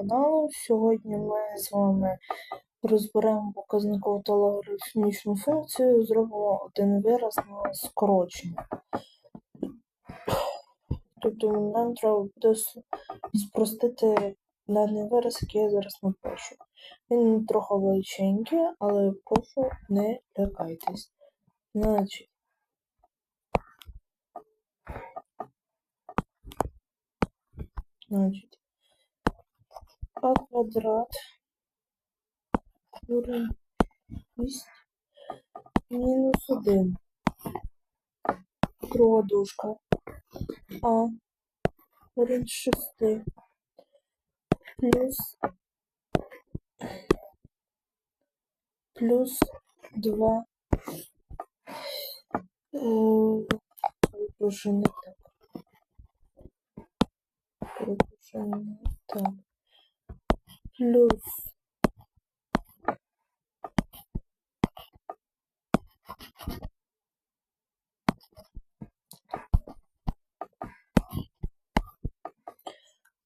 каналу. Сьогодні ми з вами розберемо показникову та логарифмічну функцію, зробимо один вираз на скорочення. Тобто нам треба буде спростити даний вираз, який я зараз напишу. Він трохи величенький, але прошу не лякайтесь. Значить, значить, а квадрат корінь 6 мінус 1. Друга дужка. А корінь 6 плюс плюс 2 Перепрошую, не так. Перепрошую, не так. Плюс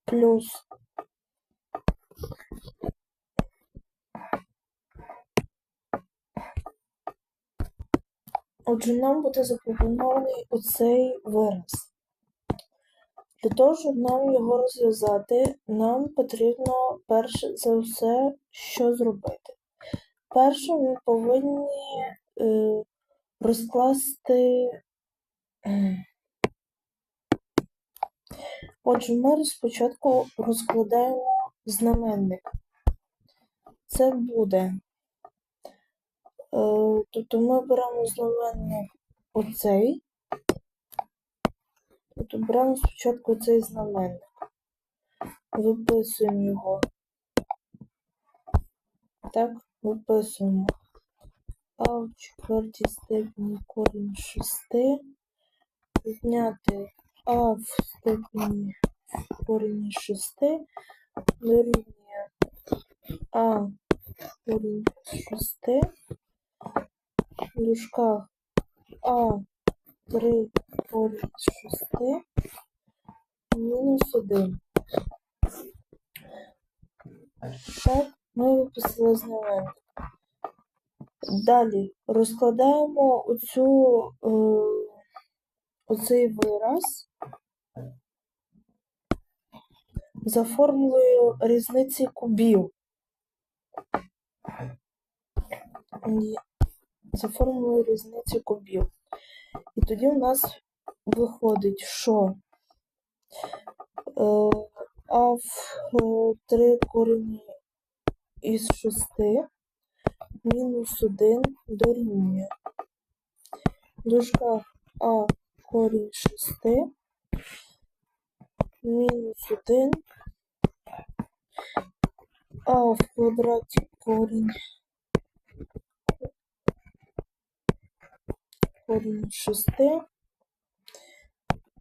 плюс Отже, нам буде запропонований оцей вираз. Для того, щоб нам його розв'язати, нам потрібно перше за все, що зробити. Перше, ми повинні е, розкласти. Отже, ми спочатку розкладаємо знаменник. Це буде. Е, тобто ми беремо знаменник оцей. Беремо спочатку цей знаменник. Виписуємо його. Так, виписуємо. А в четвертій степені корінь 6. Відняти А в степені корінь 6 дорівнює А корінь 6 в дужках А 3 корінь 6 мінус 1. Так, ми виписали знаменник. Далі розкладаємо оцю, е, оцей вираз за формулою різниці кубів. За формулою різниці кубів. І тоді у нас виходить, що е, а в е, 3 корені із 6 мінус 1 дорівнює. В дужках А корінь 6 мінус 1 а в квадраті корінь корінь 6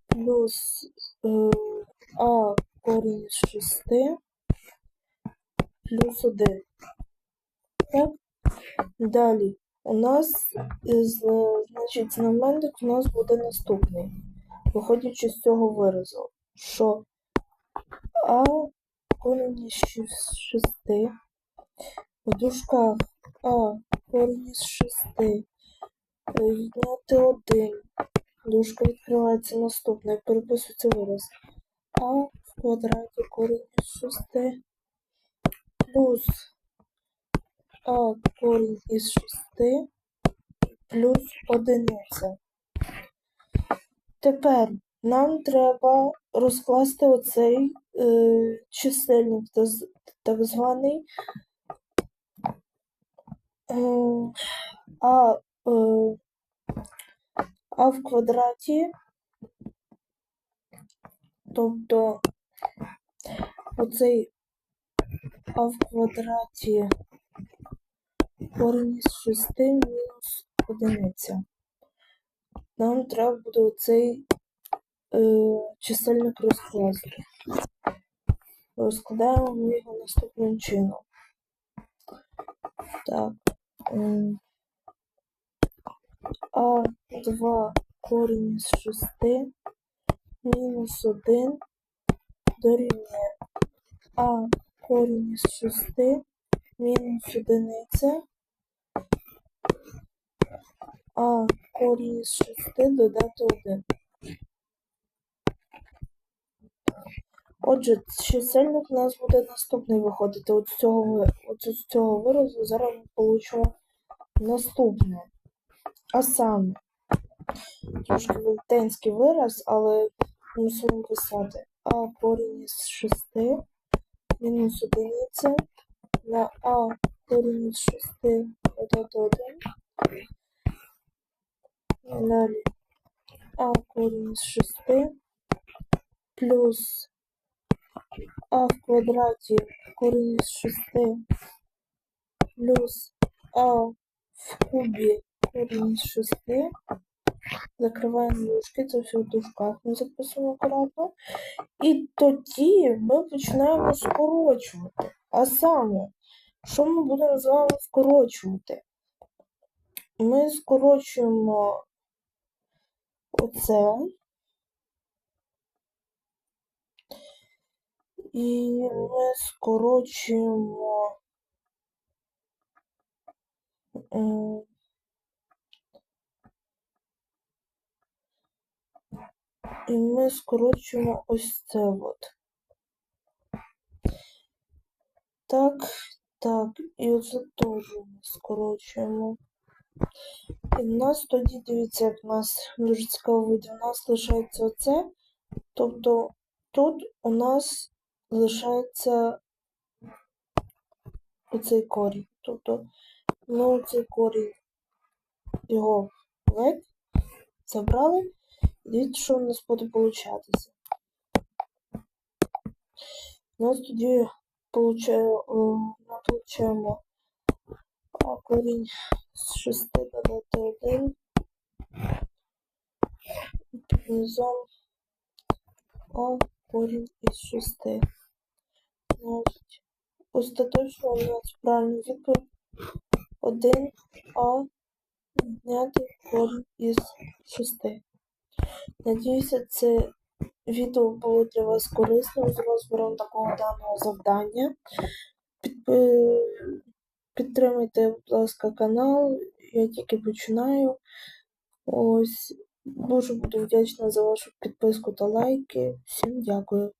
плюс е, а корінь з 6 плюс 1. Так? Далі у нас е, значить, знаменник у нас буде наступний. Виходячи з цього виразу, що а корінь із 6 в дужках а корінь із 6 е, відняти 1. Дужка відкривається наступне, переписується вираз. А в квадраті корінь із 6 плюс а корінь із 6 плюс одиниця. Тепер нам треба розкласти оцей е, чисельник, так званий. Е, а, а в квадраті, тобто оцей а в квадраті корінь із 6 мінус одиниця. Нам треба буде оцей е, чисельник розкласти. Розкладаємо ми його наступним чином. Так. А 2 корінь з 6 мінус 1 дорівнює А корінь із 6 мінус одиниця, а корінь із 6 додати 1. Отже, чисельник у нас буде наступний виходити. От з цього, от з цього виразу зараз ми получимо наступне. А саме, трошки велетенський вираз, але мусимо писати. А корінь із 6 мінус одиниця. На а корінь із 6 додати 1. Далі а корінь із 6 плюс а в квадраті корінь із 6 плюс а в кубі корінь із 6. Закриваємо дужки, це все в дужках ми записуємо акуратно. І тоді ми починаємо скорочувати. А саме, що ми будемо з вами скорочувати? Ми скорочуємо оце. І ми скорочуємо. І ми скорочуємо ось це от. Так, так, і оце теж ми скорочуємо. І в нас тоді, дивіться, як в нас дуже цікаво вийде, у нас лишається оце. Тобто тут у нас лишається оцей корінь. Тобто ми оцей корінь його геть забрали. Дивіться, що у нас буде получатися. У нас тоді получає, е, ми получаємо корінь з 6 додати 1 під низом а корінь із 6. Значить, остаточно у нас правильна відповідь 1 а відняти корінь із 6. Надіюся, це відео було для вас корисним з розбором такого даного завдання. Підтримайте, будь ласка, канал. Я тільки починаю. Ось дуже буду вдячна за вашу підписку та лайки. Всім дякую.